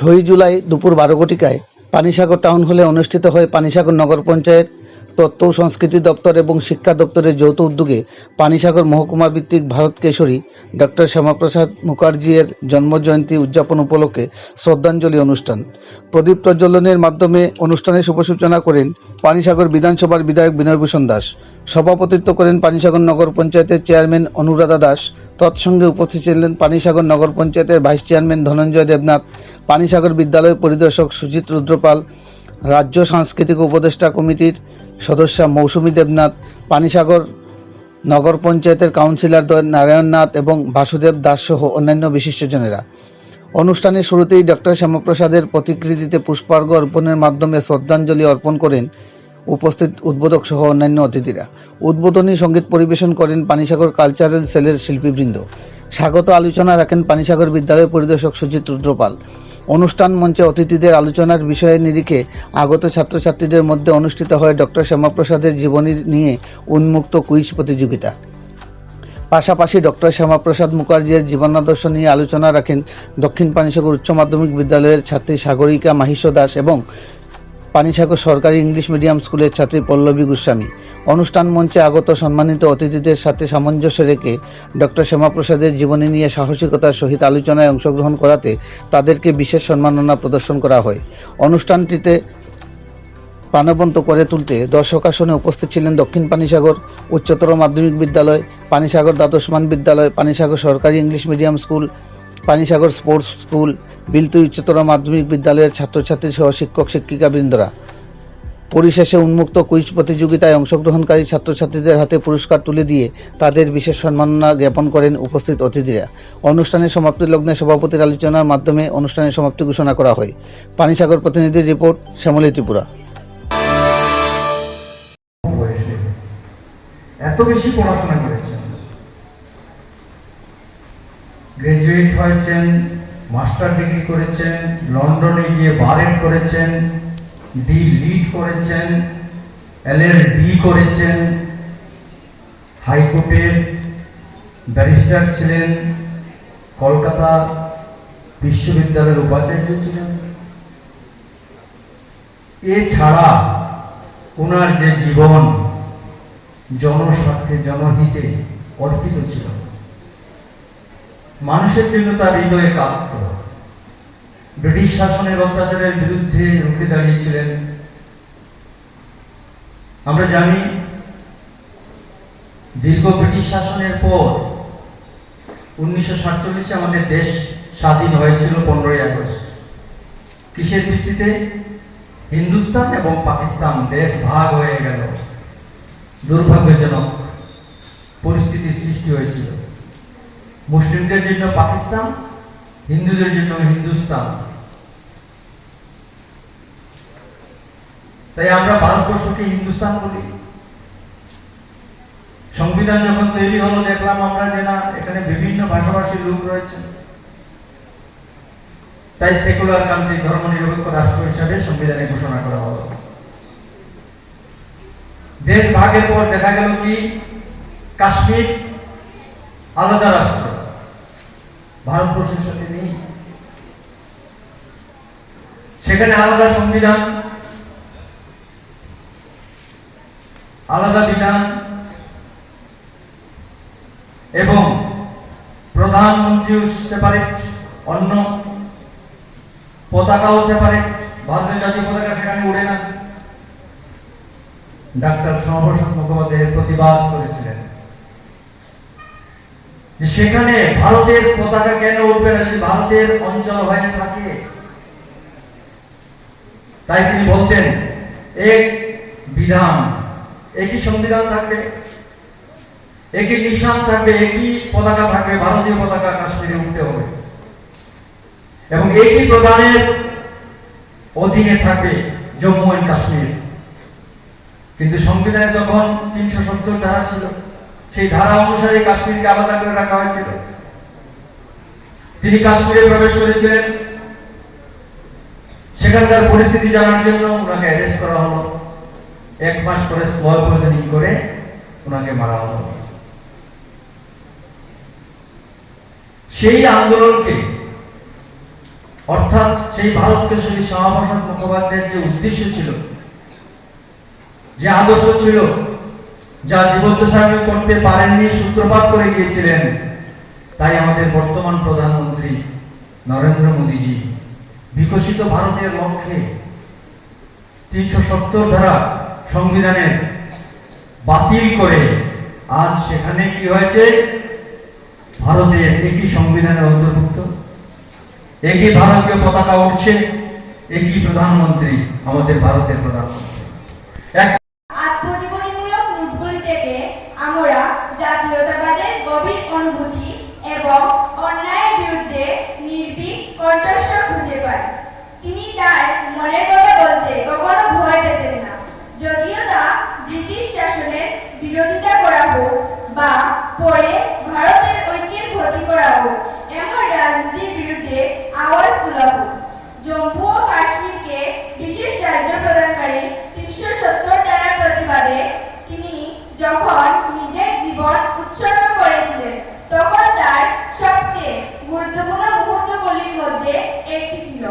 ছয়ই জুলাই দুপুর বারো ঘটিকায় পানিসাগর টাউন হলে অনুষ্ঠিত হয় পানিসাগর নগর পঞ্চায়েত তথ্য সংস্কৃতি দপ্তর এবং শিক্ষা দপ্তরের যৌথ উদ্যোগে পানিসাগর মহকুমা ভিত্তিক ভারত কেশরী ডক্টর শ্যামাপ্রসাদ মুখার্জির জন্মজয়ন্তী উদযাপন উপলক্ষে শ্রদ্ধাঞ্জলি অনুষ্ঠান। প্রদীপ প্রজ্বলনের মাধ্যমে অনুষ্ঠানের শুভ সূচনা করেন পানিসাগর বিধানসভার বিধায়ক বিনয়ভূষণ দাস। সভাপতিত্ব করেন পানিসাগর নগর পঞ্চায়েতের চেয়ারম্যান অনুরাধা দাস। তৎসঙ্গে উপস্থিত ছিলেন পানিসাগর নগর পঞ্চায়েতের ভাইস চেয়ারম্যান ধনঞ্জয় দেবনাথ, পানিসাগর বিদ্যালয় পরিদর্শক সুজিত রুদ্রপাল, রাজ্য সাংস্কৃতিক উপদেষ্টা কমিটির সদস্যা মৌসুমী দেবনাথ, পানিসাগর নগর পঞ্চায়েতের কাউন্সিলর নারায়ণনাথ এবং বাসুদেব দাস সহ অন্যান্য বিশিষ্টজনেরা অনুষ্ঠানের শুরুতেই ডক্টর শ্যামাপ্রসাদের প্রতিকৃতিতে পুষ্পার্ঘ অর্পণের মাধ্যমে শ্রদ্ধাঞ্জলি অর্পণ করেন উপস্থিত উদ্বোধক সহ অন্যান্য অতিথিরা। উদ্বোধনী সংগীত পরিবেশন করেন পানিসাগর কালচারাল সেলের শিল্পীবৃন্দ। স্বাগত আলোচনা রাখেন পানিসাগর বিদ্যালয় পরিদর্শক সুজিত রুদ্রপাল। অনুষ্ঠান মঞ্চে অতিথিদের আলোচনার বিষয়ে নিরিখে আগত ছাত্রছাত্রীদের মধ্যে অনুষ্ঠিত হয় ডক্টর শ্যামাপ্রসাদের জীবনী নিয়ে উন্মুক্ত কুইজ প্রতিযোগিতা। পাশাপাশি ডক্টর শ্যামাপ্রসাদ মুখার্জির জীবনাদর্শ নিয়ে আলোচনা রাখেন দক্ষিণ পানিসাগর উচ্চ মাধ্যমিক বিদ্যালয়ের ছাত্রী সাগরিকা মাহিষ্য দাস এবং পানিসাগর সরকারি ইংলিশ মিডিয়াম স্কুলের ছাত্রী পল্লবী গোস্বামী। অনুষ্ঠান মঞ্চে আগত সম্মানিত অতিথিদের সাথে সামঞ্জস্য রেখে ডক্টর শ্যামাপ্রসাদের জীবনী নিয়ে সাহসিকতার সহিত আলোচনায় অংশগ্রহণ করাতে তাদেরকে বিশেষ সম্মাননা প্রদর্শন করা হয়। অনুষ্ঠানটিতে প্রাণবন্ত করে তুলতে দর্শক আসনে উপস্থিত ছিলেন দক্ষিণ পানিসাগর উচ্চতর মাধ্যমিক বিদ্যালয়, পানিসাগর দ্বাদশমান বিদ্যালয়, পানিসাগর সরকারি English medium school Panisagar sports school Biltui উচ্চতর মাধ্যমিক বিদ্যালয়ের ছাত্রছাত্রী সহ শিক্ষক শিক্ষিকা বৃন্দরা পরিশেষে উন্মুক্ত কুইজ প্রতিযোগিতায় অংশগ্রহণকারী ছাত্রছাত্রীদের হাতে পুরস্কার তুলে দিয়ে তাদের বিশেষ সম্মাননা জ্ঞাপন করেন উপস্থিত অতিথিরা। অনুষ্ঠানের সমাপ্তি লগ্নে সভাপতির আলোচনার মাধ্যমে অনুষ্ঠানের সমাপ্তি ঘোষণা করা হয়। পানিসাগর প্রতিনিধির রিপোর্ট, শ্যামলী ত্রিপুরা। এত বেশি পড়াশোনা করেছেন। গ্রাজুয়েট হয়েছেন, মাস্টার ডিগ্রি করেছেন, লন্ডনে গিয়ে বারেট করেছেন, ডি লিড করেছেন, এল এর ডি করেছেন, হাইকোর্টের ব্যারিস্টার ছিলেন, কলকাতা বিশ্ববিদ্যালয়ের উপাচার্য ছিলেন। এছাড়া ওনার যে জীবন, জনস্বার্থে, জনহিতে অর্পিত ছিল। মানুষের জন্য তার হৃদয়ে কাঁপত। ব্রিটিশ শাসনের অত্যাচারের বিরুদ্ধে রুখে দাঁড়িয়েছিলেন। আমরা জানি, দীর্ঘ ব্রিটিশ শাসনের পর উনিশশো সাতচল্লিশে আমাদের দেশ স্বাধীন হয়েছিল পনেরোই আগস্ট। কিসের ভিত্তিতে? হিন্দুস্তান এবং পাকিস্তান দেশ ভাগ হয়ে গেল। দুর্ভাগ্যজনক পরিস্থিতির সৃষ্টি হয়েছিল। মুসলিমদের জন্য পাকিস্তান, হিন্দুদের জন্য হিন্দুস্তান। তাই আমরা ভারতবর্ষকে হিন্দুস্তান বলি। সংবিধান যখন তৈরি হলো, দেখলাম আমরা যে না, এখানে বিভিন্ন ভাষাভাষীর লোক রয়েছে। তাই সেকুলার কান্ট্রি ধর্মনিরপেক্ষ রাষ্ট্র হিসাবে সংবিধানে ঘোষণা করা হলো। দেশ ভাগের পর দেখা গেল কি, কাশ্মীর আলাদা রাষ্ট্র। ভারতবর্ষের সাথে নেই। সেখানে আলাদা সংবিধান, আলাদা বিধান, এবং প্রধানমন্ত্রীও সেপারেট অন্য পতাকাও সেপারেট ভারতের জাতীয় পতাকা সেখানে উড়ে না। ডাক্তার শ্যামাপ্রসাদ মুখোপাধ্যায়ের প্রতিবাদ করেছিলেন। সেখানে ভারতের পতাকা কেন উঠবে না যদি ভারতের অঞ্চল হয়ে থাকে? তাই তিনি বলতেন, এক বিধান, একই সংবিধান থাকবে, একই নিশান থাকবে, একই পতাকা থাকবে, ভারতীয় পতাকা কাশ্মীরে উঠতে হবে। এবং একই প্রধানের অধীনে থাকবে জম্মু এন্ড কাশ্মীর। কিন্তু সংবিধানে তখন তিনশো সত্তর ধারা ছিল। সেই ধারা অনুসারে কাশ্মীরকে আলাদা করে রাখা হয়েছিল। তিনি কাশ্মীরে প্রবেশ করেছিলেন। সেখানকার পরিস্থিতি জানার জন্য ওনাকে অ্যারেস্ট করা হলো। এক মাস পরে স্মল করে ওনাকে মারা হলো। সেই আন্দোলনকে, অর্থাৎ সেই ভারতকে কেশরী শ্যামাপ্রসাদ মুখোপাধ্যায়ের যে উদ্দেশ্য ছিল, যে আদর্শ ছিল যা জীবদ্দশায় করতে পারেননি, সূত্রপাত করে গিয়েছিলেন। তাই আমাদের বর্তমান প্রধানমন্ত্রী নরেন্দ্র মোদীজি, বিকশিত ভারতের লক্ষ্যে তিনশো সত্তর ধারা সংবিধানের বাতিল করে আজ সেখানে কি হয়েছে? ভারতের একই সংবিধানের অন্তর্ভুক্ত, একই ভারতীয় পতাকা উঠছে, একই প্রধানমন্ত্রী আমাদের ভারতের প্রধানমন্ত্রী। তার মনের কথা বলতে কখনো ভয় পেতেন না। যদিও তা ব্রিটিশ শাসনের বিরোধিতা করা হোক বা পরে ভারতের ঐক্যের ক্ষতি করা হোক, এমন রাজনীতির বিরুদ্ধে আওয়াজ তোলা হোক। জম্মু ও কাশ্মীরকে বিশেষ রাজ্য প্রদান করে তিনশো সত্তর টানার প্রতিবাদে তিনি যখন নিজের জীবন উৎসর্গ করেছিলেন, তখন তার সবচেয়ে গুরুত্বপূর্ণ মুহূর্তগুলির মধ্যে একটি ছিল।